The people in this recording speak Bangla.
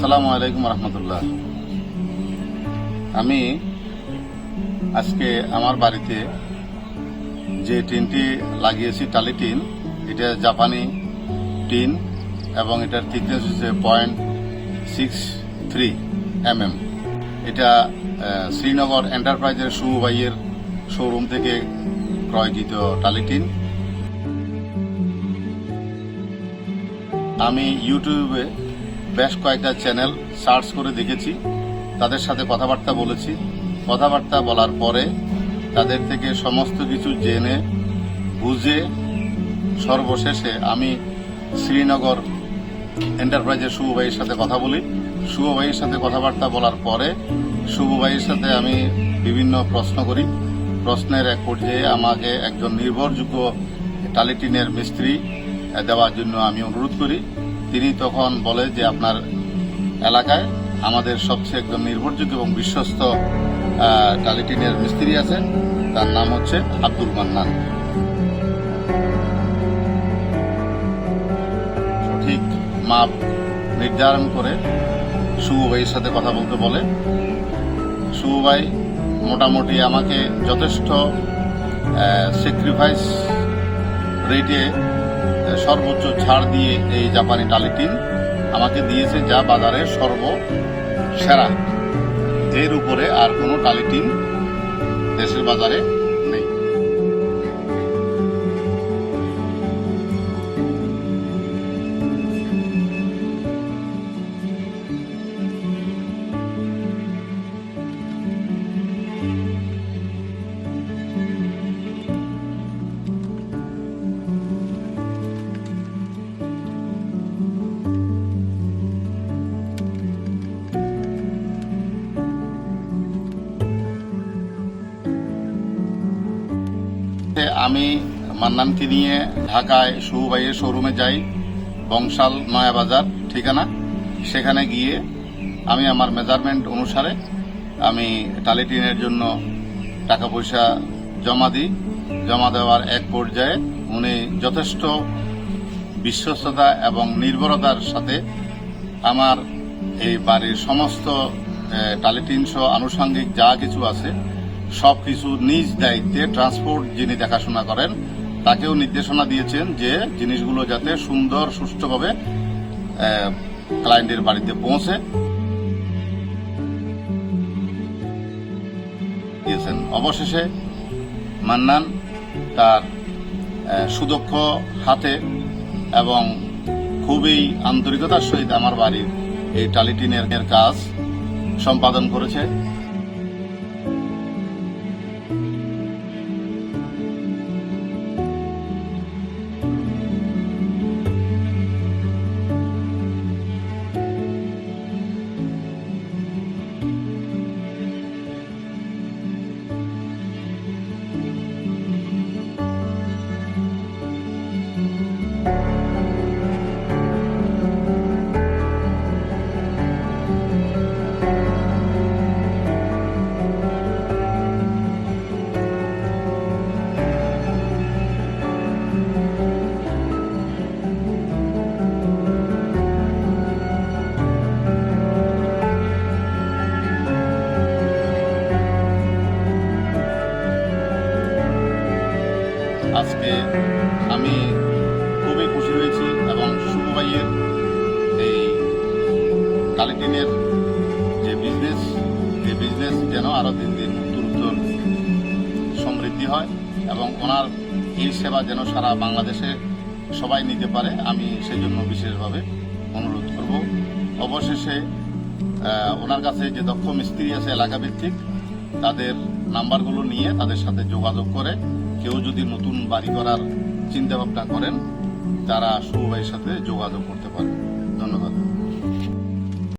আসসালামু আলাইকুম রহমতুল্লাহ। আমি আজকে আমার বাড়িতে যে টিনটি লাগিয়েছি, টালি টিন, এটা জাপানি টিন এবং এটার থিকনেস হচ্ছে point six three M M এটা শ্রীনগর এন্টারপ্রাইজের সুবাইয়ের শোরুম থেকে ক্রয়কৃত টালি টিন। আমি ইউটিউবে বেশ কয়েকটা চ্যানেল সার্চ করে দেখেছি, তাদের সাথে কথাবার্তা বলেছি। কথাবার্তা বলার পরে তাদের থেকে সমস্ত কিছু জেনে, বুঝে সর্বশেষে আমি শ্রীনগর এন্টারপ্রাইজের শুভ ভাইয়ের সাথে কথা বলি। শুভ ভাইয়ের সাথে কথাবার্তা বলার পরে শুভ ভাইয়ের সাথে আমি বিভিন্ন প্রশ্ন করি। প্রশ্নের এক পর্যায়ে আমাকে একজন নির্ভরযোগ্য টালিটিনের মিস্ত্রি দেওয়ার জন্য আমি অনুরোধ করি। তিনি তখন বলে যে আপনার এলাকায় আমাদের সবচেয়ে একদম নির্ভরযোগ্য এবং বিশ্বস্ত টালিটিনের মিস্ত্রি আছে তার নাম হচ্ছে আব্দুল মান্নান। সঠিক মাপ নির্ধারণ করে শুভ ভাইয়ের সাথে কথা বলতে বলে, শুভ ভাই, মোটামুটি আমাকে যথেষ্ট স্যাক্রিফাইস রেটে সর্বোচ্চ ছাড় দিয়ে এই জাপানি টালিটিন আমাকে দিয়েছে যা বাজারের সর্ব সেরা। এর উপরে আর কোনো টালিটিন দেশের বাজারে নেই আমি মান্নানকে নিয়ে ঢাকায় শুভভাইয়ের শোরুমে যাই, বংশাল নয়াবাজার ঠিকানা। সেখানে গিয়ে আমি আমার মেজারমেন্ট অনুসারে আমি টালিটিনের জন্য টাকা পয়সা জমা দিই। জমা দেওয়ার এক পর্যায়ে উনি যথেষ্ট বিশ্বস্ততা এবং নির্ভরতার সাথে আমার এই বাড়ির সমস্ত টালিটিন সহ আনুষঙ্গিক যা কিছু আছে সব কিছু নিজ দায়িত্বে ট্রান্সপোর্ট যিনি দেখাশোনা করেন, তাকেও নির্দেশনা দিয়েছেন যে জিনিসগুলো যাতে সুন্দর, সুষ্ঠুভাবে ক্লায়েন্টের বাড়িতে পৌঁছে। দিয়েছেন। অবশেষে মান্নান তার সুদক্ষ হাতে এবং খুবই আন্তরিকতার সহিত আমার বাড়ির এই টালিটিনের কাজ সম্পাদন করেছে। আজকে আমি খুবই খুশি হয়েছি এবং শুভ এই কালিটিনের যে বিজনেস এই বিজনেস যেন আরও দিন দিন উত্তর উত্তর সমৃদ্ধি হয় এবং ওনার এই সেবা যেন সারা বাংলাদেশে সবাই নিতে পারে, আমি সেই জন্য বিশেষভাবে অনুরোধ করব। অবশেষে ওনার কাছে যে দক্ষ মিস্ত্রি আছে এলাকা ভিত্তিক তাদের নাম্বারগুলো নিয়ে তাদের সাথে যোগাযোগ করে কেউ যদি নতুন বাড়ি করার চিন্তা ভাবনা করেন, তারা শুভ সাথে যোগাযোগ করতে পারে ধন্যবাদ।